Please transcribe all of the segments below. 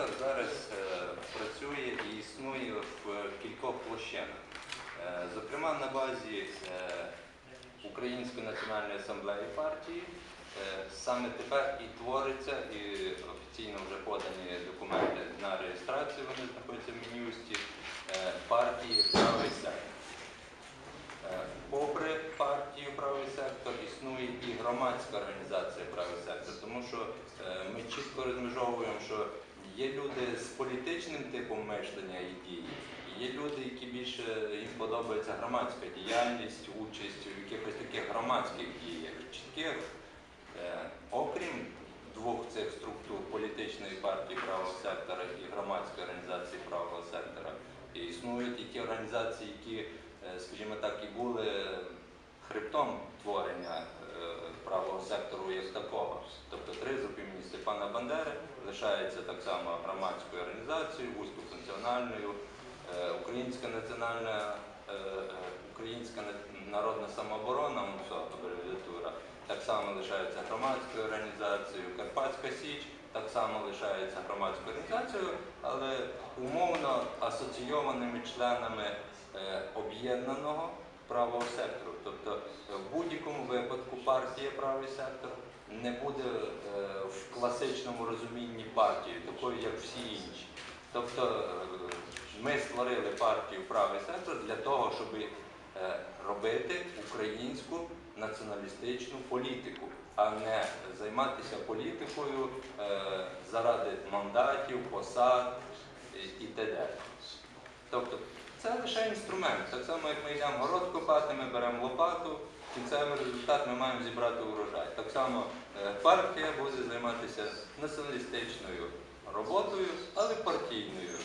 сектор зараз е, працює і існує в кількох площинах. Е, Зокрема, на базі е, Української національної асамблеї партії саме тепер і твориться, і офіційно вже подані документи на реєстрацію, вони знаходяться в Мін'юсті, партії правий сектор. Попри партію правий сектор існує і громадська організація правий сектор, тому що ми чітко розмежовуємо, що є люди з політичним типом мишлення і дії, є люди, які більше їм подобається громадська діяльність, участь у якихось таких громадських діях, чітких. Е, Окрім двох цих структур політичної партії правого сектора і громадської організації правого сектора, і існують і ті організації, які, е, скажімо так, і були хребтом творення е, правого сектору як такого. Степана Бандери лишається так само громадською організацією, вузькофункціональною, Е, Українська національна е, е, Українська народна самооборона, абревіатура, так само лишається громадською організацією. Карпатська Січ так само лишається громадською організацією, але умовно асоційованими членами об'єднаного правого сектору. Тобто в будь-якому випадку партія правий сектор не буде в класичному розумінні партії, такою, як всі інші. Тобто е, ми створили партію правий сектор для того, щоб е, робити українську націоналістичну політику, а не займатися політикою е, заради мандатів, посад і- т.д. Тобто це лише інструмент. Так само, як ми йдемо город копати, ми беремо лопату, кінцевий результат ми маємо зібрати урожай. Так само е, партія буде займатися націоналістичною роботою, але партійною.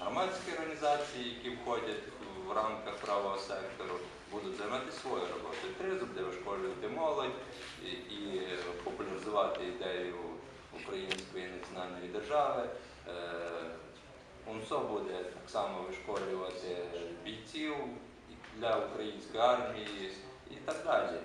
Громадські організації, які входять в рамках правого сектору, будуть займатися своєю роботою. Тризуб, де вишколювати молодь і, і популяризувати ідею української національної держави. Е, буде так само вишколювати бійців для української армії і так далі.